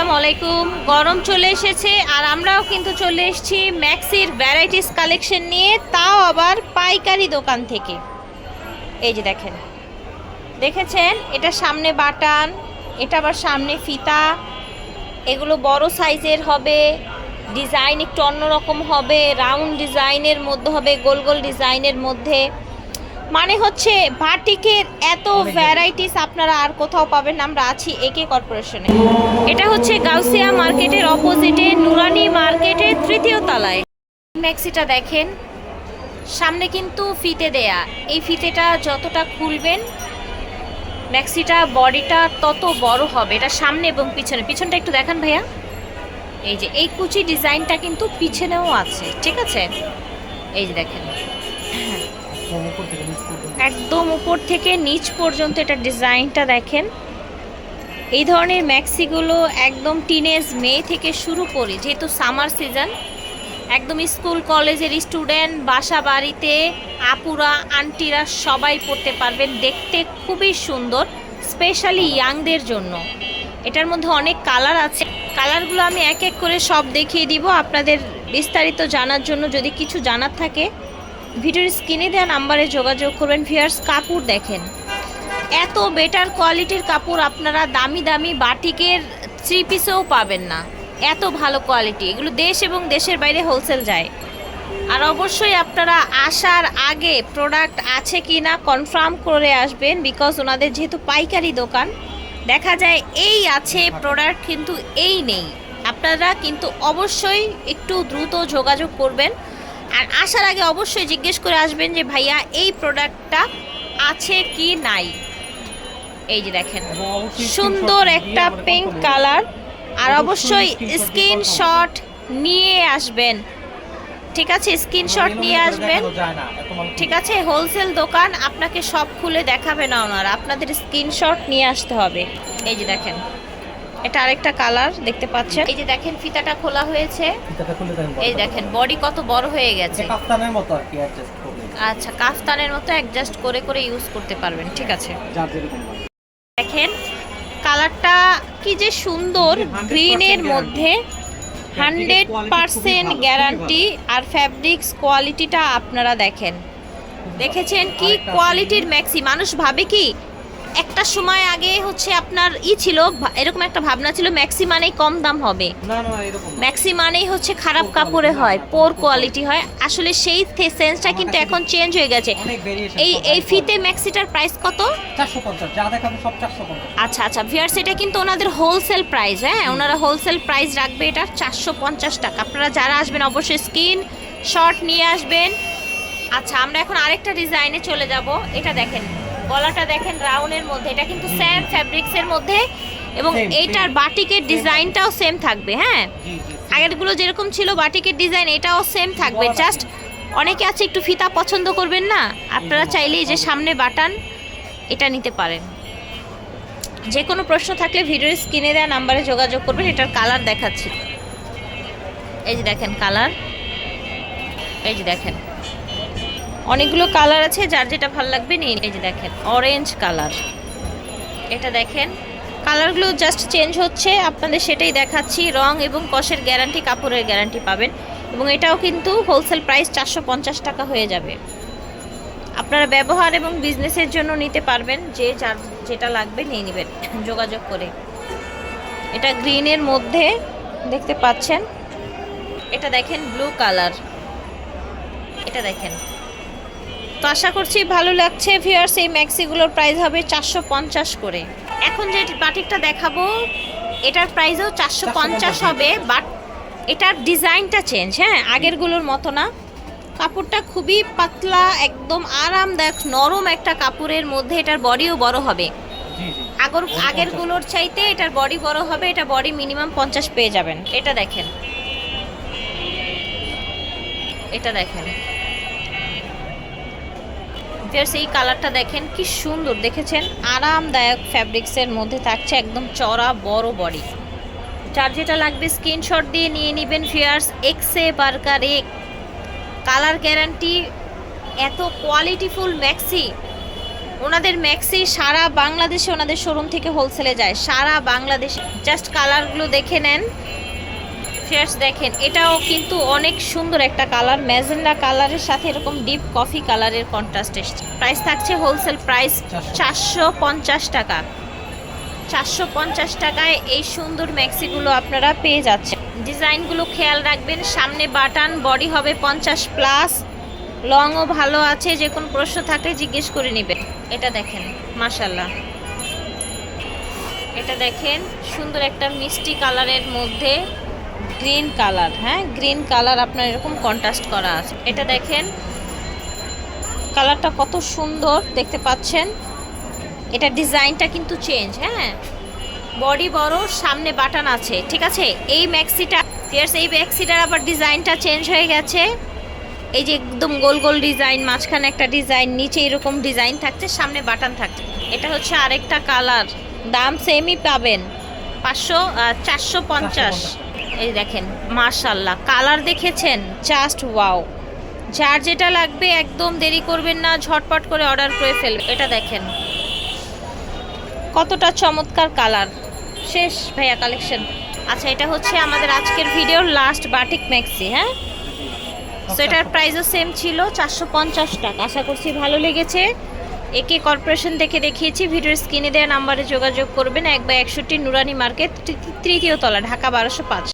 আসসালামু আলাইকুম। গরম চলে এসেছে আর আমরাও কিন্তু চলে এসেছি ম্যাক্সির ভ্যারাইটিস কালেকশন নিয়ে, তাও আবার পাইকারি দোকান থেকে। এই যে দেখেন। দেখেছেন? এটা সামনে বাটান, এটা আবার সামনে ফিতা। এগুলো বড় সাইজের হবে, ডিজাইন একটু অন্যরকম হবে, রাউন্ড ডিজাইনের মধ্যে হবে, গোল গোল ডিজাইনের মধ্যে। মানে হচ্ছে ভাটিকের এত ভ্যারাইটিস আপনারা আর কোথাও পাবেন না আমরা আছি একে কর্পোরেশনে এটা হচ্ছে গাউসিয়া মার্কেটের অপোজিটে নুরানি মার্কেটের তৃতীয় তলায়। ম্যাক্সিটা দেখেন সামনে কিন্তু ফিতে দেয়া। এই ফিতেটা যতটা খুলবেন ম্যাক্সিটা বডিটা তত বড় হবে। এটা সামনে এবং পিছনে। পিছনটা একটু দেখান ভাইয়া। এই যে এই কুচি ডিজাইনটা কিন্তু পিছনেও আছে। ঠিক আছে? এই যে দেখেন। একদম উপর থেকে নিচ পর্যন্ত? এটা ডিজাইনটা দেখেন। এই ধরনের ম্যাক্সিগুলো একদম টিনেজ মে থেকে শুরু করে, যেহেতু সামার সিজন একদম স্কুল, কলেজের স্টুডেন্ট বাসা বাড়িতে আপুরা, আন্টিরা সবাই পড়তে পারবেন। দেখতে খুবই সুন্দর স্পেশালি ইয়াংদের জন্য। এটার মধ্যে অনেক কালার আছে। কালারগুলো আমি এক এক করে সব দেখিয়ে দিব। আপনাদের বিস্তারিত জানার জন্য যদি কিছু জানার থাকে ভিডিওর স্ক্রিনে দেওয়া নাম্বারে যোগাযোগ করবেন। ভিয়ার্স কাপড় দেখেন। এত বেটার কোয়ালিটির কাপড় আপনারা দামি দামি বাটিকের থ্রি পিসেও পাবেন না। এত ভালো কোয়ালিটি এগুলো দেশ এবং দেশের বাইরে হোলসেল যায়। আর অবশ্যই আপনারা আসার আগে প্রোডাক্ট আছে কি না কনফার্ম করে আসবেন বিকজ ওনাদের যেহেতু পাইকারি দোকান, দেখা যায় এই আছে প্রোডাক্ট কিন্তু এই নেই। আপনারা কিন্তু অবশ্যই একটু দ্রুত যোগাযোগ করবেন। আর আসার আগে অবশ্যই জিজ্ঞেস করে আসবেন যে ভাইয়া এই প্রোডাক্টটা আছে কি নাই? এই যে দেখেন সুন্দর একটা পিঙ্ক কালার আর অবশ্যই স্ক্রিনশট নিয়ে আসবেন। ঠিক আছে স্ক্রিনশট নিয়ে আসবেন। ঠিক আছে হোলসেল দোকান আপনাকে সব খুলে দেখাবে না ওনারা। আপনাদের স্ক্রিনশট নিয়ে আসতে হবে। এই যে দেখেন এটা আরেকটা কালার দেখতে পাচ্ছেন। এই যে দেখেন ফিতাটা খোলা হয়েছে। এই দেখেন বডি কত বড় হয়ে গেছে। কাফতানের মতো আর কি অ্যাডজাস্ট করবে আচ্ছা কাফতানের মতো অ্যাডজাস্ট করে করে ইউজ করতে পারবেন ঠিক আছে। দেখেন কালারটা কি যে সুন্দর গ্রিনের মধ্যে হান্ড্রেড পারসেন্ট গ্যারান্টি আর ফ্যাব্রিক্স কোয়ালিটিটা আপনারা দেখেন। দেখেছেন কি? কোয়ালিটির ম্যাক্সি মানুষ ভাবে কি? একটা সময় আগে হচ্ছে আপনার ই ছিল এরকম একটা ভাবনা ছিল ম্যাক্সি মানেই কম দাম হবে। ম্যাক্সি মানেই হচ্ছে খারাপ কাপড়ে হয় পোর কোয়ালিটি হয়। আসলে সেই সেন্সটা কিন্তু এখন চেঞ্জ হয়ে গেছে। এই এই ফিতে ম্যাক্সিটার প্রাইস কত? 450 যা দেখাবে সব 450 আচ্ছা আচ্ছা ভিয়ার্স এটা কিন্তু ওনাদের হোলসেল প্রাইস হ্যাঁ? ওনারা হোলসেল প্রাইস রাখবে এটা চারশো পঞ্চাশ টাকা। আপনারা যারা আসবেন অবশ্যই স্কিন শর্ট নিয়ে আসবেন। আচ্ছা আমরা এখন আরেকটা ডিজাইনে চলে যাব। এটা দেখেন গলাটা দেখেন রাউন্ডের মধ্যে এটা কিন্তু স্যাম ফ্যাব্রিক্সের মধ্যে এবং এইটার বাটিকের ডিজাইনটাও সেম থাকবে হ্যাঁ? আগেরগুলো যেরকম ছিল বাটিকের ডিজাইন এটাও সেম থাকবে। জাস্ট অনেকে আছে একটু ফিতা পছন্দ করবেন না? আপনারা চাইলেই যে সামনে বাটান এটা নিতে পারেন। যে কোনো প্রশ্ন থাকলে ভিডিওর স্ক্রিনে দেওয়া নাম্বারে যোগাযোগ করবেন এটার কালার দেখাচ্ছি। এই যে দেখেন কালার। এই যে দেখেন। অনেকগুলো কালার আছে, যার যেটা ভালো লাগবে নিন। এই যে দেখেন অরেঞ্জ কালার। এটা দেখেন, কালারগুলো জাস্ট চেঞ্জ হচ্ছে। আপনাদের সেটাই দেখাচ্ছি, রং এবং কষের গ্যারান্টি কাপড়ের গ্যারান্টি পাবেন। এবং এটাও কিন্তু হোলসেল প্রাইস চারশো পঞ্চাশ টাকা হয়ে যাবে। আপনারা ব্যবহার এবং বিজনেসের জন্য নিতে পারবেন, যে যার যেটা লাগবে নিয়ে নেবেন। যোগাযোগ করে। এটা গ্রিনের মধ্যে, দেখতে পাচ্ছেন? এটা দেখেন ব্লু কালার এটা দেখেন। তো আশা করছি ভালো লাগছে ভিউয়ার্স এই ম্যাক্সিগুলোর প্রাইস হবে চারশো পঞ্চাশ করে। এখন যে বাটিকটা দেখাবো এটার প্রাইসও চারশো পঞ্চাশ হবে বাট এটার ডিজাইনটা চেঞ্জ হ্যাঁ আগেরগুলোর মতো না। কাপড়টা খুবই পাতলা একদম আরামদায়ক নরম একটা কাপড়ের মধ্যে এটার বডিও বড় হবে। আগর আগেরগুলোর চাইতে এটার বডি বড় হবে এটা বডি মিনিমাম পঞ্চাশ পেয়ে যাবেন। এটা দেখেন। এটা দেখেন। ভিউয়ার্স এই কালারটা দেখেন, কি সুন্দর। দেখেছেন? আরামদায়ক ফ্যাব্রিক্সের মধ্যে থাকছে একদম চড়া, বড় বডি। যার যেটা লাগবে স্ক্রিনশট দিয়ে নিয়ে নেবেন ফিয়ার্স এক্সে বার্কার এক কালার গ্যারান্টি, এত কোয়ালিটিফুল ম্যাক্সি ওনাদের ম্যাক্সি সারা বাংলাদেশে ওনাদের শোরুম থেকে হোলসেলে যায়। সারা বাংলাদেশে। জাস্ট কালারগুলো দেখে নেন। ফেয়ার্স দেখেন এটাও কিন্তু অনেক সুন্দর একটা কালার ম্যাজেন্ডা কালারের সাথে এরকম ডিপ কফি কালারের কন্ট্রাস্ট এসছে। প্রাইস থাকছে হোলসেল প্রাইস চারশো। পঞ্চাশ টাকা। চারশো পঞ্চাশ টাকায় এই সুন্দর ম্যাক্সিগুলো আপনারা পেয়ে যাচ্ছেন। ডিজাইনগুলো খেয়াল রাখবেন সামনে বাটান বডি হবে পঞ্চাশ প্লাস লংও ভালো আছে যে কোনো প্রশ্ন থাকলে জিজ্ঞেস করে নেবেন। এটা দেখেন মাশাল্লাহ এটা দেখেন সুন্দর একটা মিষ্টি কালারের মধ্যে গ্রিন কালার হ্যাঁ? গ্রিন কালার আপনার এরকম কন্ট্রাস্ট করা আছে। এটা দেখেন, কালারটা কত সুন্দর, দেখতে পাচ্ছেন? এটা ডিজাইনটা কিন্তু চেঞ্জ হ্যাঁ? বডি বড়, সামনে বাটন আছে, ঠিক আছে? এই ম্যাক্সিটা ফিয়ার্স এই ম্যাক্সিটার আবার ডিজাইনটা চেঞ্জ হয়ে গেছে। এই যে একদম গোল গোল ডিজাইন, মাঝখানে একটা ডিজাইন, নিচে এরকম ডিজাইন থাকছে, সামনে বাটন থাকছে। এটা হচ্ছে আরেকটা কালার, দাম সেমই পাবেন, পাঁচশো চারশো পঞ্চাশ। এই দেখেন মার্শাল্লাহ কালার দেখেছেন? জাস্ট ওয়াও যার যেটা লাগবে একদম দেরি করবেন না ঝটপট করে অর্ডার করে ফেলবে এটা দেখেন। কতটা চমৎকার কালার শেষ ভাইয়া কালেকশন আচ্ছা এটা হচ্ছে আমাদের আজকের ভিডিওর লাস্ট বাটিক ম্যাক্সি হ্যাঁ? সো এটার প্রাইসও সেম ছিল চারশো পঞ্চাশ টাকা। আশা করছি ভালো লেগেছে। একে কর্পোরেশন থেকে দেখিয়েছি ভিডিওর স্ক্রিনে দেওয়া নাম্বারে যোগাযোগ করবেন। এক বা একষট্টি নুরানি মার্কেট তৃতীয় তলা ঢাকা বারোশো পাঁচ।